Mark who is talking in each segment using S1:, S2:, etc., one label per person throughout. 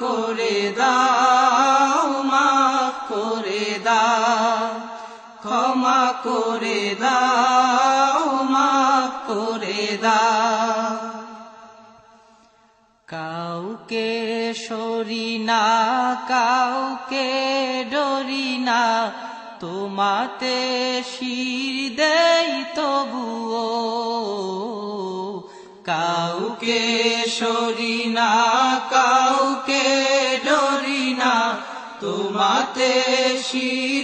S1: করে দাও, মাফ করে দাও, ক্ষমা করে দাও, মাফ করে দাও। কাউকে সরি না, কাউকে ডরি না, তোমাতে শির দেই তবুও। কাউকে সরি না কাউকে ी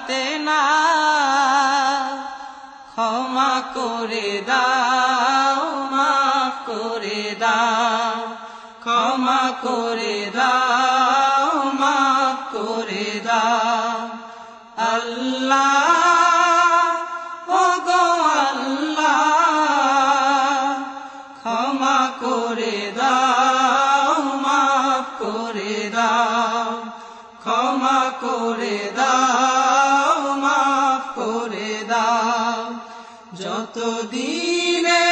S1: জান্নাতে না ক্ষমা করে দাও মাফ করে দাও ক্ষমা করে দাও। যত দিনে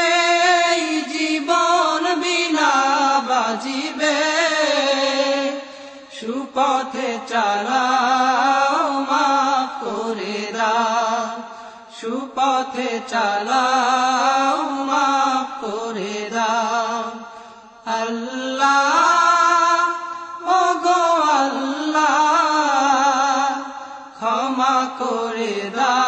S1: জীবন বিনা বাজিবে, সুপথে চালাও, মাফ করে দাও। সুপথে চালাও, মাফ করে দাও। আল্লাহ আল্লাহ, ক্ষমা করে মাফ